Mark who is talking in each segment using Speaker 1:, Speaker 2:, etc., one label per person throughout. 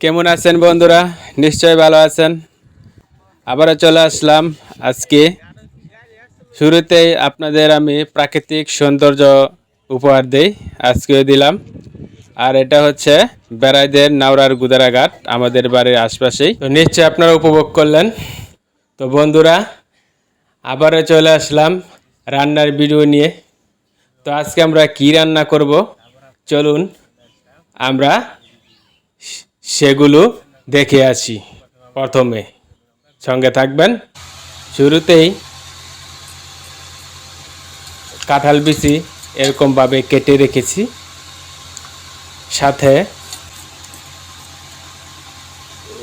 Speaker 1: কেমন আছেন বন্ধুরা? নিশ্চয়ই ভালো আছেন। আবারও চলে আসলাম আজকে। শুরুতেই আপনাদের আমি প্রাকৃতিক সৌন্দর্য উপহার দিই, আজকেও দিলাম। আর এটা হচ্ছে বেড়াইদের নাওরার গুদারাঘাট, আমাদের বাড়ির আশপাশেই। তো নিশ্চয়ই আপনারা উপভোগ করলেন। তো বন্ধুরা, আবারও চলে আসলাম রান্নার ভিডিও নিয়ে। তো আজকে আমরা কি রান্না করব? চলুন, আমরা সেগুলো দেখে আসি প্রথমে। সঙ্গে থাকবেন। শুরুতেই কাঁঠাল বিচি এরকমভাবে কেটে রেখেছি। সাথে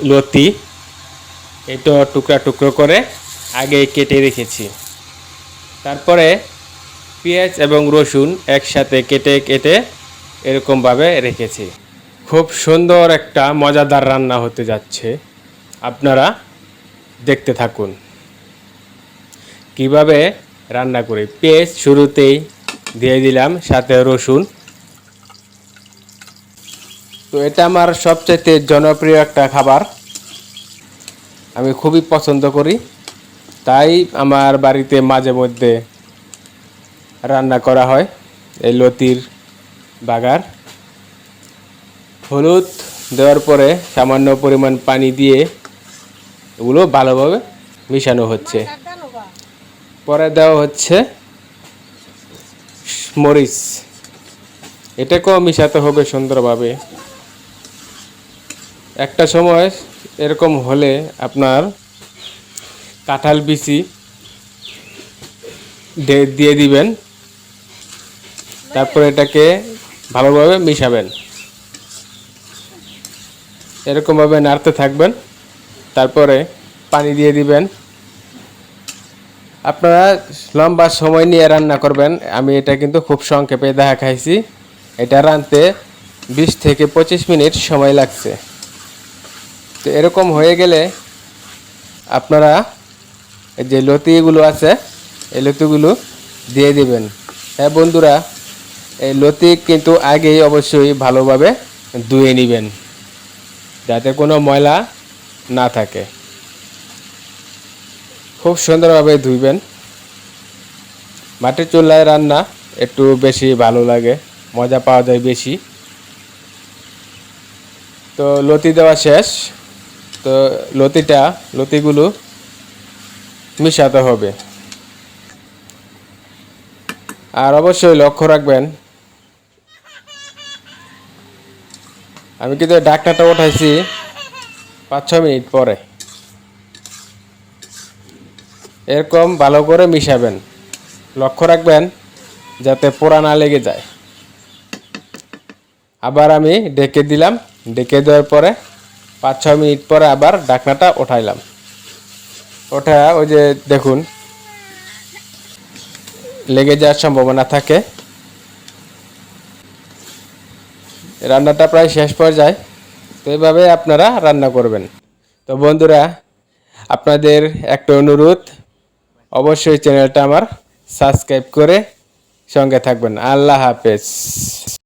Speaker 1: লতি, এটা টুকরা টুকরো করে আগে কেটে রেখেছি। তারপরে পেঁয়াজ এবং রসুন একসাথে কেটে কেটে এরকমভাবে রেখেছি। খুব সুন্দর একটা মজাদার রান্না হতে যাচ্ছে। আপনারা দেখতে থাকুন। কীভাবে রান্না করি? পেঁয়াজ শুরুতেই দিয়ে দিলাম সাথে রসুন। তো এটা আমার সবচেয়ে জনপ্রিয় একটা খাবার। আমি খুবই পছন্দ করি। তাই আমার বাড়িতে মাঝে মধ্যে রান্না করা হয়। এই লতির বাগার। হলুদ দেওয়ার পরে সামান্য পরিমাণ পানি দিয়ে এগুলো ভালোভাবে মিশানো হচ্ছে। পরে দেওয়া হচ্ছে মরিচ। এটাকেও মিশাতে হবে সুন্দরভাবে। একটা সময় এরকম হলে আপনার কাঁঠাল বিচি দিয়ে দিবেন। তারপর এটাকে ভালোভাবে মিশাবেন। এরকমভাবে নাড়তে থাকবেন, তারপরে পানি দিয়ে দিবেন। আপনারা লম্বা সময় নিয়ে রান্না করবেন, আমি এটা কিন্তু খুব সংক্ষেপে দেখা খাইছি। এটা রাঁধতে বিশ থেকে পঁচিশ মিনিট সময় লাগছে। তো এরকম হয়ে গেলে আপনারা যে লতিগুলো আছে, এই লতিগুলো দিয়ে দিবেন। হ্যাঁ বন্ধুরা, এই লতি কিন্তু আগেই অবশ্যই ভালোভাবে ধুয়ে নেবেন। যাতে কোনো ময়লা না থাকে। খুব সুন্দরভাবে ধুইবেন। মাটির চুলায় রান্না একটু বেশি ভালো লাগে, মজা পাওয়া যায় বেশি। তো লতি দেওয়া শেষ। তো লতিটা, লতিগুলো মিশাতে হবে। আর অবশ্যই লক্ষ্য রাখবেন আমি কিন্তু ডাক্তারটা উঠাইছি পাঁচ ছ মিনিট পরে। এরকম ভালো করে মিশাবেন। লক্ষ্য রাখবেন যাতে পোড়া না লেগে যায়। আবার আমি ডেকে দিলাম। ডেকে দেওয়ার পরে পাঁচ ছ মিনিট পরে আবার ডাকনাটা ওঠাইলাম। ওঠা ওই যে দেখুন, লেগে যাওয়ার সম্ভাবনা থাকে। রান্নাটা প্রায় শেষ পর্যায়ে। তো এইভাবে আপনারা রান্না করবেন। তো বন্ধুরা, আপনাদের একটা অনুরোধ, অবশ্যই চ্যানেলটা আমার সাবস্ক্রাইব করে সঙ্গে থাকবেন। আল্লাহ হাফেজ।